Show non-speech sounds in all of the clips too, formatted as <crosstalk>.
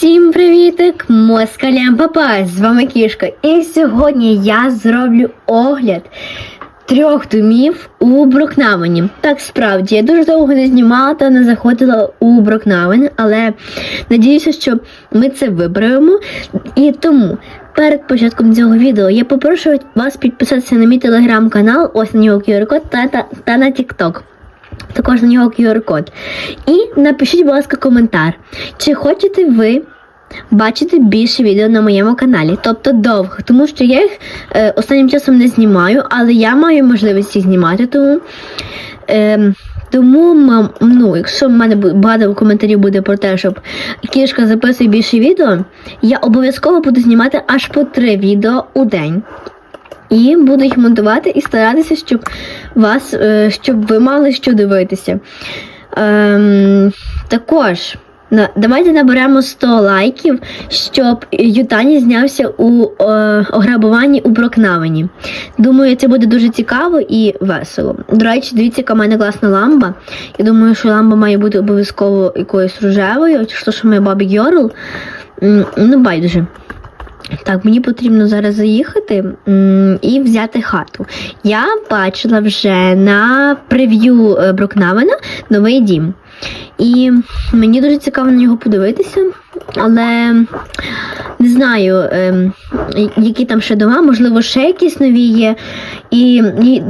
Всім привітик! Москалям папа! З вами кішка. І сьогодні я зроблю огляд трьох домів у Брукнавені. Так справді, я дуже довго не знімала та не заходила у Брукнавен, але надіюся, що ми це виправимо. І тому перед початком цього відео я попрошу вас підписатися на мій телеграм-канал, ось на нього QR-код та, та, та на TikTok. Також на нього QR-код. І напишіть, будь ласка, коментар. Чи хочете ви бачити більше відео на моєму каналі? Тобто довго, тому що я їх е, останнім часом не знімаю, але я маю можливість їх знімати, тому. Е, тому, мам, ну, якщо в мене багато коментарів буде про те, щоб кішка записує більше відео, я обов'язково буду знімати аж по три відео у день. І буду їх монтувати і старатися, щоб вас, е, щоб ви мали що дивитися. Ем, також давайте наберемо 100 лайків, щоб Ютані знявся у е, ограбуванні у Брокнавені. Думаю, це буде дуже цікаво і весело. До речі, дивіться, яка в мене класна ламба. Я думаю, що ламба має бути обов'язково якоюсь рожевою, що, що моя бабі Гьорл. М, Ну, байдуже. Так, мені потрібно зараз заїхати і взяти хату. Я бачила вже на прев'ю е, Брукнавена новий дім. І мені дуже цікаво на нього подивитися, але не знаю, ем, які там ще дома, можливо, ще якісь нові є. І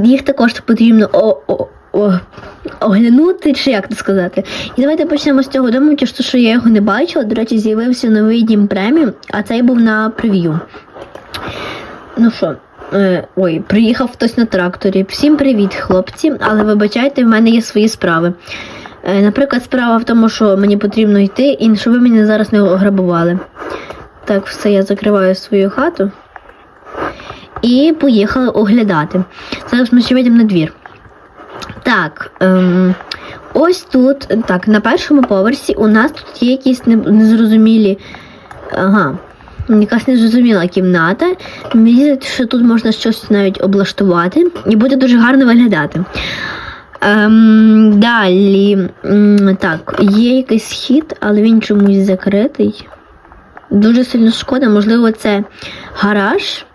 їх також потрібно оглянути, чи як це сказати. І давайте почнемо з цього дому, ті, що я його не бачила. До речі, з'явився новий дім преміум, а цей був на прев'ю. Ну що, е, ой, приїхав хтось на тракторі. Всім привіт, хлопці, але вибачайте, в мене є свої справи. Е, наприклад, справа в тому, що мені потрібно йти, і щоб ви мене зараз не ограбували. Так, все, я закриваю свою хату. І поїхали оглядати. Зараз ми ще вийдемо на двір. Так, ем, ось тут, так, на першому поверсі у нас тут є якісь незрозумілі. Ага, якась незрозуміла кімната. Мені здається, що тут можна щось навіть облаштувати і буде дуже гарно виглядати. Ем, далі, так, є якийсь схід, але він чомусь закритий. Дуже сильно шкода, можливо, це гараж.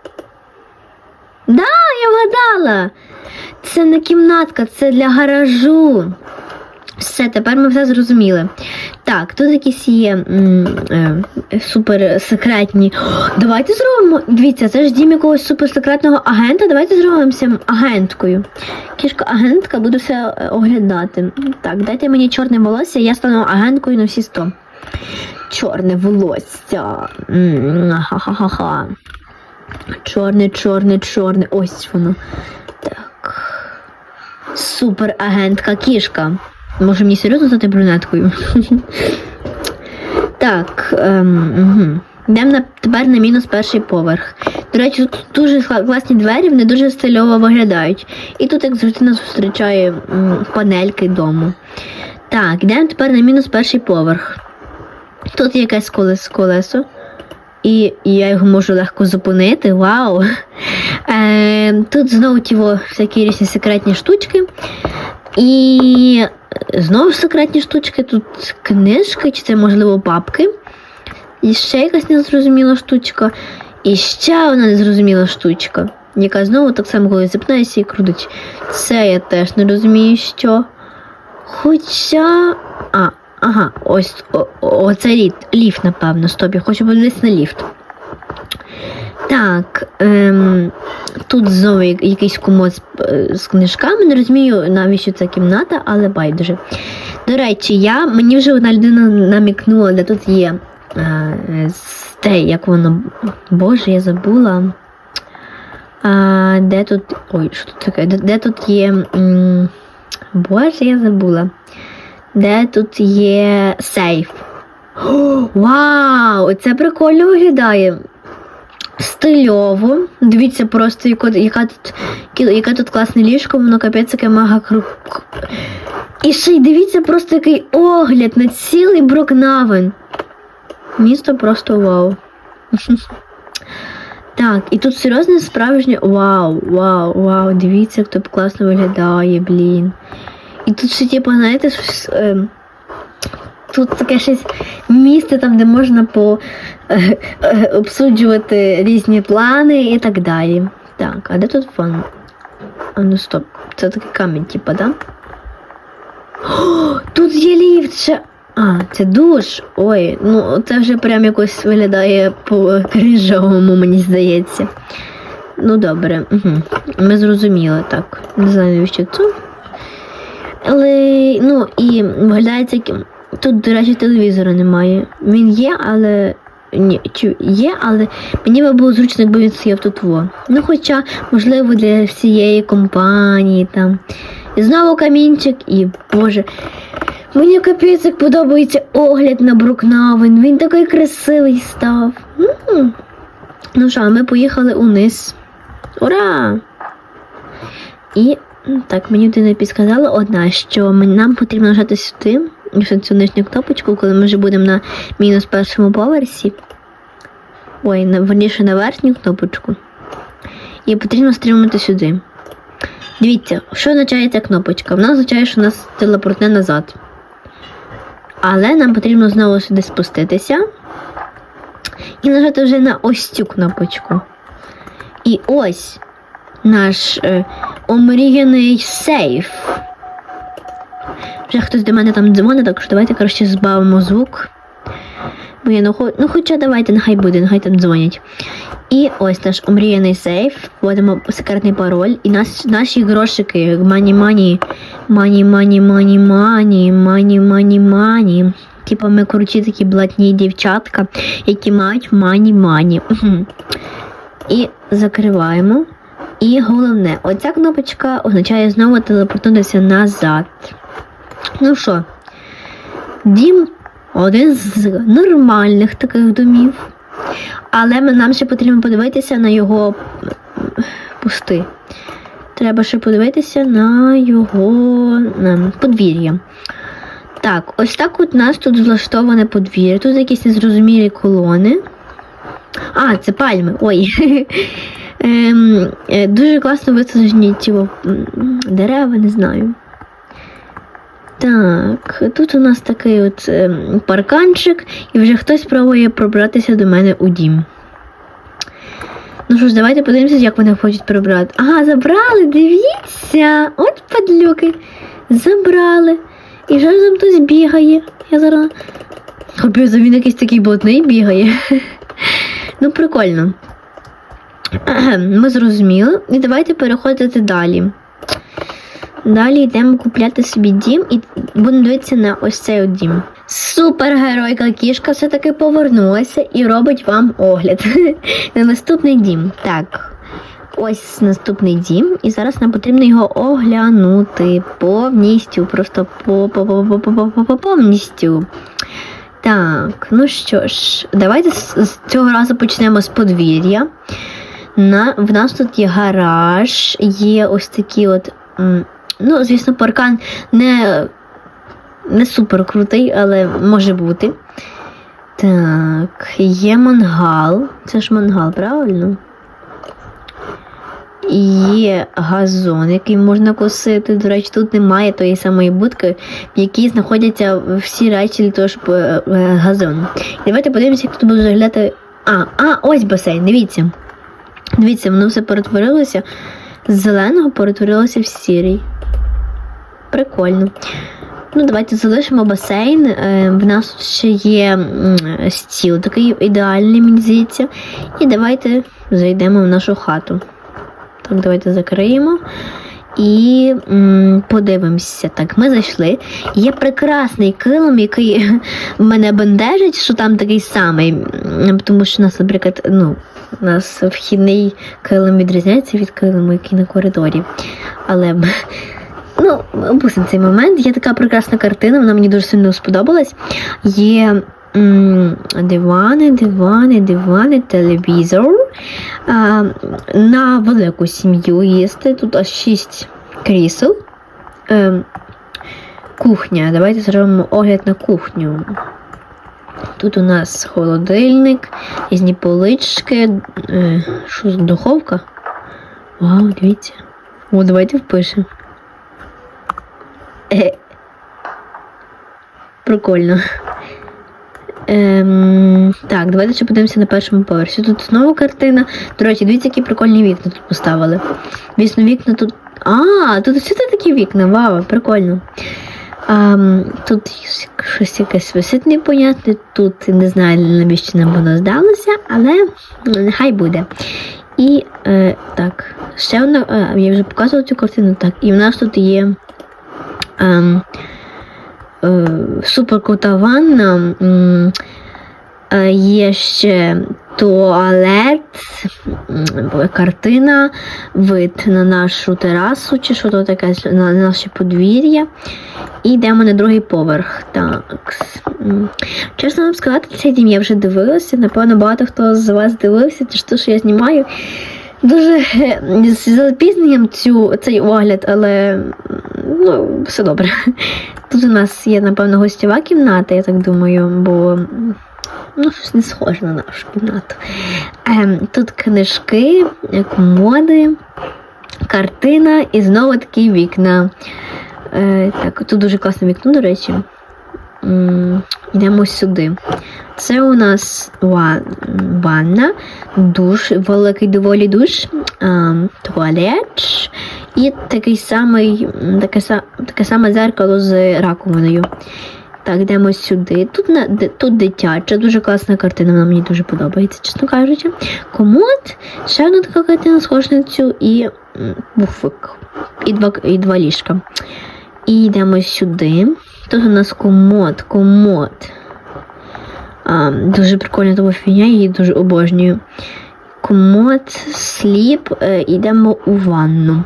Да, я вгадала! Це не кімнатка, це для гаражу. Все, тепер ми все зрозуміли. Так, тут якісь є м, е, супер секретні. О, давайте зробимо. Дивіться, це ж дім якогось суперсекретного агента. Давайте зробимося агенткою. Кішка агентка буде все е, оглядати. Так, дайте мені чорне волосся, я стану агенткою на всі сто. Чорне волосся. М, Ха-ха-ха-ха. Чорне, чорне, чорне. Ось воно. Суперагентка кішка. Може мені серйозно стати брюнеткою? <laughs> так. Ем. Йдемо тепер на мінус перший поверх. До речі, тут дуже класні двері, вони дуже стильово виглядають. І тут, як завжди, нас зустрічає панельки дому. Так, йдемо тепер на мінус перший поверх. Тут є якесь колесо. І я його можу легко зупинити. Вау! Е, тут знову ті всякі різні секретні штучки. І знову секретні штучки. Тут книжки, чи це, можливо, папки. І ще якась незрозуміла штучка. І ще одна незрозуміла штучка, яка знову так само, коли запинається і крутить. Це я теж не розумію, що. Хоча. Ага, ось о, оце ліфт, ліфт, напевно, стоп, я хочу подивитися на ліфт. Так, ем, тут знову якийсь комод з, е, з книжками. Не розумію, навіщо ця кімната, але байдуже. До речі, я, мені вже одна людина намікнула, де тут є е, те, як воно. Боже, я забула. А, де тут. Ой, що тут таке? Де, де тут є. м, Боже, я забула. Де тут є сейф. Вау! Це прикольно виглядає. Стильово. Дивіться просто, яка, яка, тут, яке тут класне ліжко, воно капець яке мега кру... І ще й дивіться просто який огляд на цілий Брокнавен. Місто просто вау. <laughs> Так, і тут серйозне справжнє. Вау, вау, вау, дивіться, як тут класно виглядає, блін. І тут ще, типу, знаєте, ем, тут таке щось місце, там, де можна по, е, е, обсуджувати різні плани і так далі. Так, а де тут фон? А ну стоп, це такий камінь, типа, да? О, тут є ліфт ще. А, це душ. Ой, ну це вже прям якось виглядає по крижовому, мені здається. Ну добре, угу. ми зрозуміли так. Не знаю, навіщо це. Але, ну, і виглядає це. Тут, до речі, телевізора немає. Він є, але. Ні, чи є, але мені би було зручно, якби він стояв тут во. Ну, хоча, можливо, для всієї компанії там. І знову камінчик, і Боже. Мені капець подобається огляд на Брукнавен. Він такий красивий став. М. Ну що, ми поїхали униз. Ура! І м, так, мені людина підсказала одна, що нам потрібно нажати сюди, цю нижню кнопочку, коли ми вже будемо на мінус першому поверсі. Ой, на, верніше на верхню кнопочку. І потрібно стримати сюди. Дивіться, що означає ця кнопочка? Вона означає, що нас телепортне назад. Але нам потрібно знову сюди спуститися і нажати вже на ось цю кнопочку. І ось наш е, омріяний сейф. Вже хтось до мене там дзвонить, так що давайте краще збавимо звук. Бо я не хо... Ну, хоча давайте, нехай буде, нехай там дзвонять. І ось наш омріяний сейф. Вводимо секретний пароль. І нас, наші грошики. Мані мані. Мані, мані, мані, мані, мані, мані, мані. Типа ми круті такі блатні дівчатка, які мають мані мані. І закриваємо. І головне, оця кнопочка означає знову телепортуватися назад. Ну що, дім один з нормальних таких домів. Але нам ще потрібно подивитися на його пусти. Треба ще подивитися на його на, подвір'я. Так, ось так от нас тут влаштоване подвір'я. Тут якісь незрозумілі колони. А, це пальми. Ой. <laughs> Ем, е, дуже класно висаджені ці о, м, дерева, не знаю. Так, тут у нас такий от ем, парканчик, і вже хтось пробує пробратися до мене у дім. Ну що ж, давайте подивимося, як вони хочуть пробрати. Ага, забрали, дивіться! От падлюки. Забрали. І вже там хтось бігає. Я зараз. Капець, він якийсь такий блатний бігає. <laughs> Ну, прикольно. Ми зрозуміли. І давайте переходити далі. Далі йдемо купляти собі дім і будемо дивитися на ось цей дім. Супергеройка кішка все-таки повернулася і робить вам огляд <laughs> на наступний дім. Так, ось наступний дім, і зараз нам потрібно його оглянути повністю. Просто по по по по по по по повністю. Так, ну що ж, давайте з цього разу почнемо з подвір'я. На, в нас тут є гараж, є ось такі от. Ну, звісно, паркан не, не супер крутий, але може бути. Так, є мангал. Це ж мангал, правильно? Є газон, який можна косити. До речі, тут немає тої самої будки, в якій знаходяться всі речі для того, щоб е, е, газон. Давайте подивимося, як тут буде виглядати. А, а, ось басейн, дивіться. Дивіться, воно все перетворилося. З зеленого перетворилося в сірий. Прикольно. Ну, давайте залишимо басейн. Е, в нас ще є стіл такий ідеальний, мені здається. І давайте зайдемо в нашу хату. Так, давайте закриємо. І м, подивимося. Так, ми зайшли. Є прекрасний килим, який <laughs> мене бентежить, що там такий самий. Тому що у нас, наприклад, ну, у нас вхідний килим відрізняється від килиму, який на коридорі. Але <laughs> ну, опустимо цей момент. Є така прекрасна картина, вона мені дуже сильно сподобалась. Є м, дивани, дивани, дивани, телевізор. А, на велику сім'ю їсти. Тут аж 6 крісел. Ем, кухня. Давайте зробимо огляд на кухню. Тут у нас холодильник, різні полички. Е, що за духовка? Вау, дивіться. О, давайте впишемо. Е. Прикольно. Ем, так, давайте ще подивимося на першому поверсі. Тут знову картина. До речі, дивіться, які прикольні вікна тут поставили. Звісно, вікна тут. А, тут всюди такі вікна, вау, прикольно. Ем, тут щось якесь висить непонятне. Тут не знаю, навіщо нам воно здалося, але нехай буде. І е, так, ще одна, е, я вже показувала цю картину, так, і в нас тут є. Е, суперкрута ванна. Е, Є ще туалет, картина, вид на нашу терасу, чи що то таке на наше подвір'я. І йдемо на другий поверх. Так. Чесно вам сказати, цей дім я вже дивилася. Напевно, багато хто з вас дивився, те, що що я знімаю. Дуже з запізненням цю, цей огляд, але ну, все добре. Тут у нас є, напевно, гостєва кімната, я так думаю, бо ну, щось не схоже на нашу кімнату. Ем, тут книжки, комоди, картина і знову такі вікна. Е, так, тут дуже класне вікно, до речі. Йдемо сюди. Це у нас ванна, душ, великий доволі душ, туалет і такий самий, таке, таке саме зеркало з раковиною. Так, йдемо сюди. Тут, на, тут дитяча, дуже класна картина, вона мені дуже подобається, чесно кажучи. Комод, ще одна така картина схожа на цю і буфик. І два, і два ліжка. І йдемо сюди. Тут у нас комод, комод. А, дуже прикольна тому фігня, я її дуже обожнюю. Комод, сліп, е, йдемо у ванну.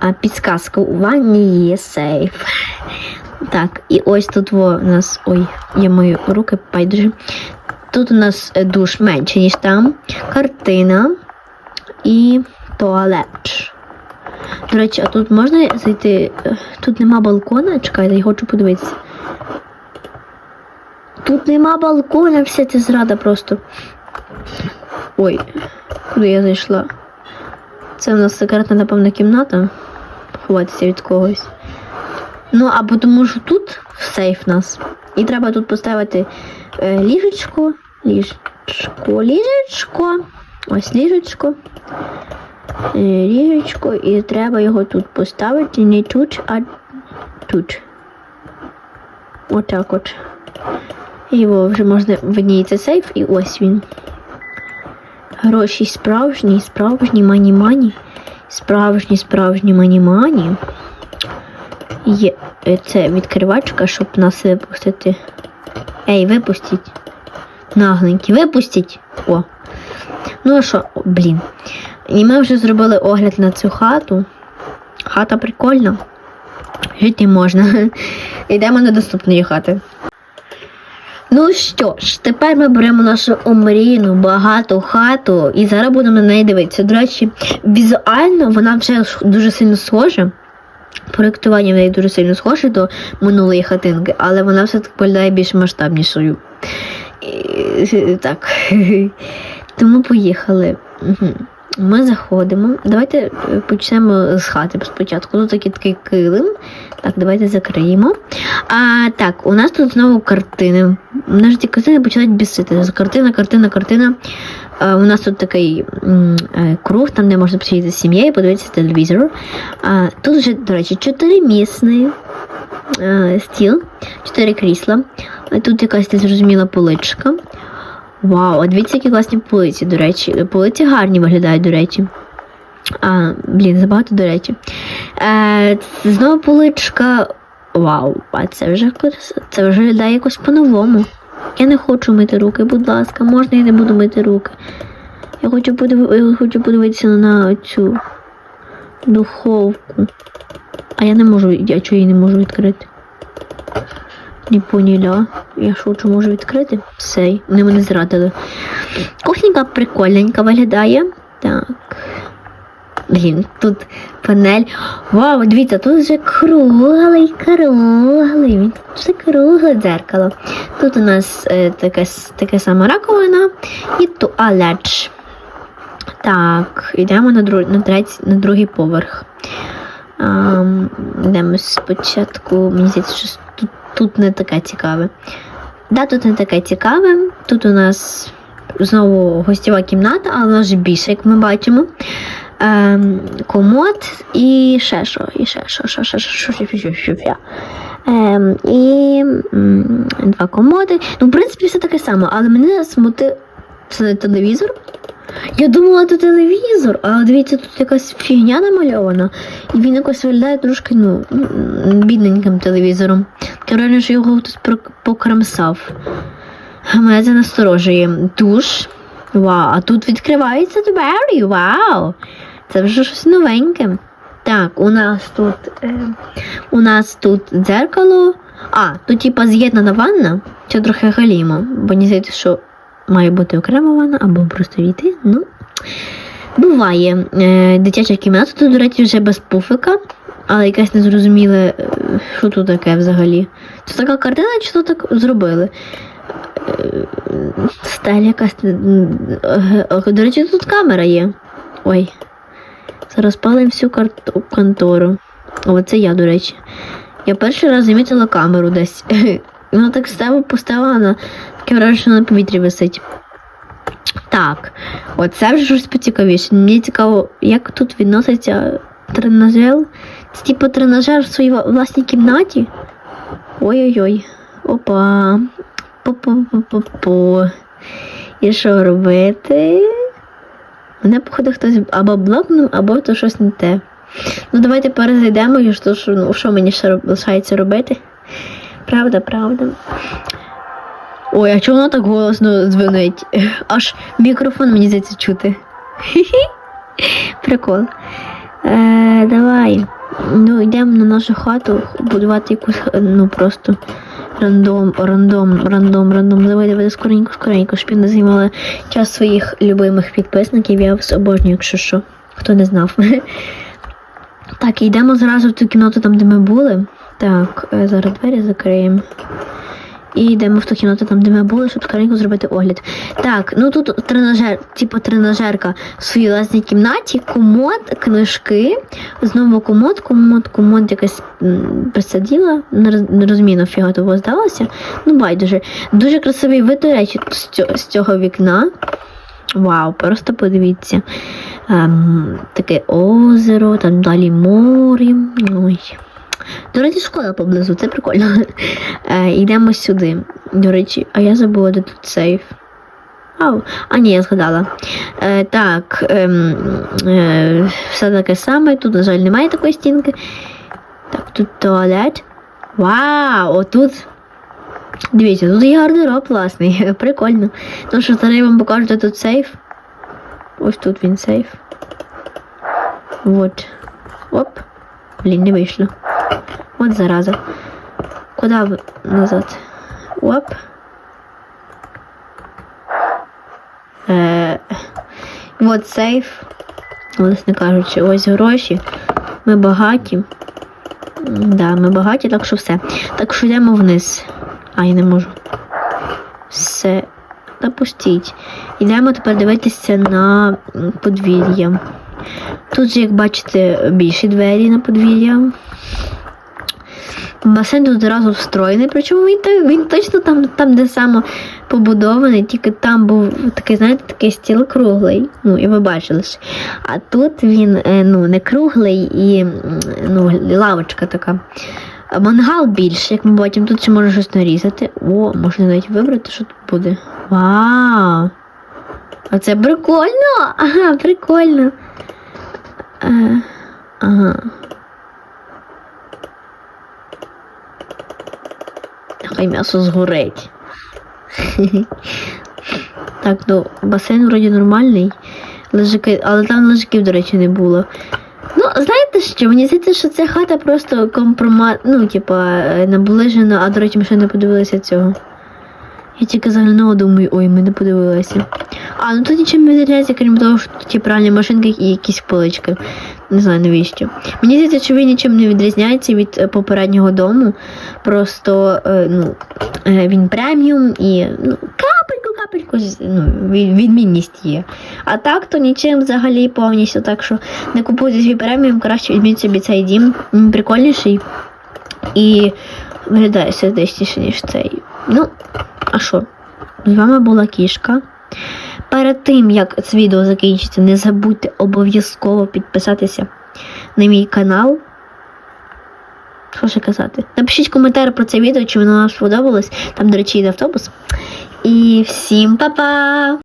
А підсказка у ванні є сейф. Так, і ось тут у нас. Ой, я мої руки байдуже. Тут у нас е, душ менше, ніж там. Картина і туалет. До речі, а тут можна зайти. Е, Тут нема балкона. Чекайте, я хочу подивитися. Тут нема балкона, вся ця зрада просто. Ой, куди я зайшла? Це в нас секретна, напевно, кімната. Ховатися від когось. Ну, або тому що тут сейф нас. І треба тут поставити е, ліжечко, ліжечко, ліжечко. Ось ліжечко. Е, ліжечко, і треба його тут поставити. Не тут, а тут. Отак от. Його вже можна видніється сейф, і ось він. Гроші справжні, справжні мані-мані. Справжні, справжні мані-мані. Є е, це відкривачка, щоб нас випустити. Ей, випустіть. Нагленькі, випустіть. О. Ну а що, блін. І ми вже зробили огляд на цю хату. Хата прикольна. Жити можна. <laughs> Йдемо до наступної хати. Ну що ж, тепер ми беремо нашу омрійну багату хату і зараз будемо на неї дивитися. До речі, візуально вона вже дуже сильно схожа. Проєктування в неї дуже сильно схоже до минулої хатинки, але вона все-таки виглядає більш масштабнішою. І, <laughs> так. <laughs> Тому поїхали. Мгм. Ми заходимо. Давайте е, почнемо з хати спочатку. Тут такий такий килим. Так, давайте закриємо. А, так, у нас тут знову картини. Нас ті картини починають бісити. Картина, картина, картина. А, у нас тут такий м, е, круг, там де можна посидіти з сім'єю, подивитися телевізор. А, тут вже, до речі, чотиримісний е, стіл, чотири крісла. А тут якась незрозуміла поличка. Вау, а дивіться, які класні полиці, до речі. Полиці гарні виглядають, до речі. А, блін, забагато, до речі. Е, знову поличка. Вау, а це вже це вже виглядає якось по-новому. Я не хочу мити руки, будь ласка, можна я не буду мити руки. Я хочу, подив... я хочу подивитися на цю духовку. А я не можу, я чого її не можу відкрити. Не поняла. Я що, чи можу відкрити? Все, вони мене зрадили. Кухонька прикольненька виглядає. Так. Блін, тут панель. Вау, дивіться, тут вже круглий, круглий. Він тут все кругле дзеркало. Тут у нас е, таке, таке саме раковина і туалет. Так, йдемо на, друг, на, третій, на другий поверх. Ам, йдемо спочатку, мені здається, що тут не таке цікаве. Да, тут не таке цікаве. Тут у нас знову гостєва кімната, але вона ж більше, як ми бачимо. Ем, комод і ще що, і ще що, що, що, що, що, що, що, що. Ем, і м, два комоди. Ну, в принципі, все таке саме, але мене смути це телевізор. Я думала, це телевізор, а дивіться, тут якась фігня намальована, і він якось виглядає трошки, ну, бідненьким телевізором. Враження, що його хтось покрамсав. Мене це насторожує. Душ. Вау, а тут відкривається двері. Вау! Це вже щось новеньке. Так, у нас тут. Е, у нас тут дзеркало. А, тут типа з'єднана ванна. Це трохи галімо, бо не здається, що має бути окрема ванна або просто війти. Ну, буває. Е, дитяча кімната тут, до речі, вже без пуфика, але якесь незрозуміле, що тут таке взагалі. Це така картина, чи то так зробили? Е, Сталь якась. До речі, тут камера є. Ой. Зараз палимо всю карту- контору. О, це я, до речі. Я перший раз замітила камеру десь. <laughs> Вона так стало поставила таке враження, що на повітрі висить. Так, оце вже щось поцікавіше. Мені цікаво, як тут відноситься тренажер. Це типу тренажер в своїй власній кімнаті. Ой-ой-ой. Опа. По-по-по-по-по. І що робити? Мене, походу, хтось або блокнув, або то щось не те. Ну, давайте перезайдемо, що, ну, що мені ще лишається робити. Правда, правда. Ой, а чого воно так голосно дзвонить? <laughs> Аж мікрофон мені здається чути. <laughs> Прикол. Е, давай. Ну, йдемо на нашу хату будувати якусь, ну просто рандом, рандом, рандом, рандом. Давай, давай, скоренько, скоренько, щоб не займали час своїх любимих підписників. Я вас обожнюю, якщо що. Хто не знав. <laughs> Так, йдемо зразу в ту кімнату, там, де ми були. Так, е, зараз двері закриємо. І йдемо в ту кімнату, там, де ми були, щоб скоренько зробити огляд. Так, ну тут тренажер, типу тренажерка в своїй власній кімнаті, комод, книжки, знову комод, комод, комод якась присаділа. Не роз- розумію, того здалося. Ну, байдуже. Дуже красивий вид, до речі, з цього вікна. Вау, просто подивіться. Ем, таке озеро, там далі море. Ой. До речі, школа поблизу, це прикольно. Е, йдемо сюди. До речі, а я забула, де тут сейф. Ау. А, ні, я згадала. Е, так, ем, е, все таке саме. Тут, на жаль, немає такої стінки. Так, тут туалет. Вау! Отут. Дивіться, тут є гардероб класний. <laughs> Прикольно. Тому що зараз я вам покажу, де тут сейф. Ось тут він сейф. Вот. Оп. Блін, не вийшло. От зараза. Куди назад? Оп. Е, от сейф. Власне кажучи, ось гроші. Ми багаті. Да, ми багаті, так що все. Так що йдемо вниз. А, я не можу. Все. Та пустіть. Йдемо тепер дивитися на подвір'я. Тут як бачите, більші двері на подвір'я. Басейн тут одразу встроєний, причому він, він точно там, там, де саме побудований, тільки там був такий, знаєте, такий стіл круглий. Ну, і ви бачили. А тут він е, ну, не круглий і ну, лавочка така. Мангал більше, як ми бачимо, тут ще можна щось нарізати. О, можна навіть вибрати, що тут буде. Вау! Це прикольно! Ага, прикольно. Е, ага. Хай м'ясо згорить. <laughs> так, ну, басейн вроді нормальний. Лежаки, але там лежаків, до речі, не було. Ну, знаєте що? Мені здається, що ця хата просто компромат, ну, типа, е, наближена, а до речі, ми ще не подивилися цього. Я тільки заглянула, думаю, ой, ми не подивилися. А, ну тут нічим не відрізняється, крім того, що тут є пральні машинки і якісь полички. Не знаю навіщо. Мені здається, що він нічим не відрізняється від е, попереднього дому. Просто е, ну, е, він преміум і ну, капельку, капельку ну, відмінність є. А так то нічим взагалі повністю. Так що не купуйте свій преміум, краще візьміть собі цей дім. Він прикольніший. І виглядає сердечніше, ніж цей. Ну, а що? З вами була кішка. Перед тим, як це відео закінчиться, не забудьте обов'язково підписатися на мій канал. Що ще казати? Напишіть коментар про це відео, чи воно вам сподобалось. Там, до речі, є автобус. І всім па-па!